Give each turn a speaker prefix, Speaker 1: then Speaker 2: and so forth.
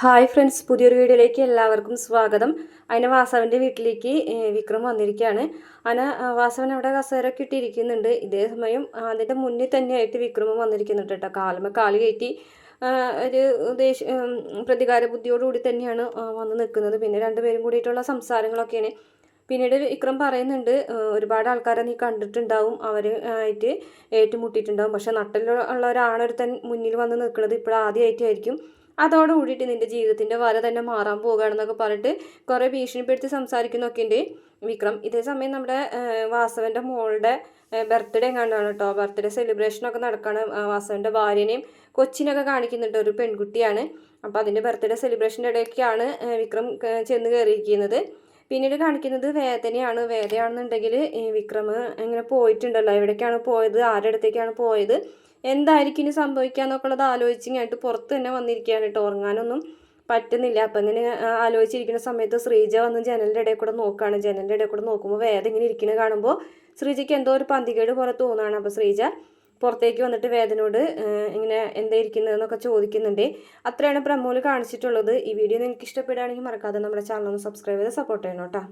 Speaker 1: Hi friends പുതിയൊരു വീഡിയോയിലേക്ക് എല്ലാവർക്കും സ്വാഗതം. അതിന് വാസവന്റെ വീട്ടിലേക്ക് വിക്രം വന്നിരിക്കുകയാണ്. അതിന് വാസവൻ അവിടെ കസേരൊക്കെ ഇട്ടിരിക്കുന്നുണ്ട്. ഇതേ സമയം അതിന്റെ മുന്നിൽ തന്നെയായിട്ട് വിക്രമം വന്നിരിക്കുന്നുണ്ട് കേട്ടോ. കാലമ കാൽ കയറ്റി ഒരു ഉം, പ്രതികാര ബുദ്ധിയോടുകൂടി തന്നെയാണ് വന്ന് നിൽക്കുന്നത്. പിന്നെ രണ്ടുപേരും കൂടിയിട്ടുള്ള സംസാരങ്ങളൊക്കെയാണ്. പിന്നീട് വിക്രം പറയുന്നുണ്ട് ഒരുപാട് ആൾക്കാരെ നീ കണ്ടിട്ടുണ്ടാവും. അവർ ആയിട്ട് ഏറ്റുമുട്ടിയിട്ടുണ്ടാവും. പക്ഷെ നട്ടിലുള്ള ഒരാണൊരുത്തൻ മുന്നിൽ വന്ന് നിൽക്കുന്നത് ഇപ്പോൾ ആദ്യമായിട്ടായിരിക്കും അതോട് കൂടിയിട്ട് നിന്റെ ജീവിതത്തിന്റെ വര തന്നെ മാറാൻ പോകുകയാണെന്നൊക്കെ പറഞ്ഞിട്ട് കുറേ ഭീഷണിപ്പെടുത്തി സംസാരിക്കുന്നൊക്കെ ഉണ്ട് വിക്രം ഇതേ സമയം നമ്മുടെ വാസവന്റെ മോളുടെ ബർത്ത്ഡേ കണ്ടാണ് കേട്ടോ. ബർത്ത്ഡേ സെലിബ്രേഷനൊക്കെ നടക്കുകയാണ് വാസവന്റെ ഭാര്യനെയും കൊച്ചിനൊക്കെ കാണിക്കുന്നുണ്ട് ഒരു പെൺകുട്ടിയാണ്. അപ്പോൾ അതിന്റെ ബർത്ത്ഡേ സെലിബ്രേഷന്റെ ഇടയ്ക്കാണ് വിക്രം ചെന്ന് കയറിയിരിക്കുന്നത് പിന്നീട് കാണിക്കുന്നത് വേദനയാണ്. വേദനയാണെന്നുണ്ടെങ്കിൽ വിക്രം ഇങ്ങനെ പോയിട്ടുണ്ടല്ലോ. എവിടേക്കാണ് പോയത്? ആരുടെ അടുത്തേക്കാണ് പോയത്? എന്തായിരിക്കും ഇനി സംഭവിക്കുക എന്നൊക്കെയുള്ളത് ആലോചിച്ചിങ്ങായിട്ട് പുറത്ത് തന്നെ വന്നിരിക്കുകയാണ് കേട്ടോ. ഉറങ്ങാനൊന്നും പറ്റുന്നില്ല. അപ്പം ഇങ്ങനെ ആലോചിച്ചിരിക്കുന്ന സമയത്ത് ശ്രീജ വന്ന് ജനലിന്റെ ഇടയിൽ കൂടെ നോക്കുകയാണ് ജനലിന്റെ ഇടയിൽ കൂടെ നോക്കുമ്പോൾ വേദ ഇങ്ങനെ ഇരിക്കുന്നത് കാണുമ്പോൾ ശ്രീജയ്ക്ക് എന്തോ ഒരു പന്തികേട് പോലെ തോന്നുകയാണ് അപ്പോൾ ശ്രീജ പുറത്തേക്ക് വന്നിട്ട് വേദനോട് ഇങ്ങനെ എന്താ ഇരിക്കുന്നതെന്നൊക്കെ ചോദിക്കുന്നുണ്ട്. അത്രയാണ് പ്രമോൽ കാണിച്ചിട്ടുള്ളത്. ഈ വീഡിയോ നിങ്ങൾക്ക് ഇഷ്ടപ്പെടുകയാണെങ്കിൽ മറക്കാതെ നമ്മുടെ ചാനൽ ഒന്ന് സബ്സ്ക്രൈബ് ചെയ്ത് സപ്പോർട്ട് ചെയ്യണം കേട്ടോ.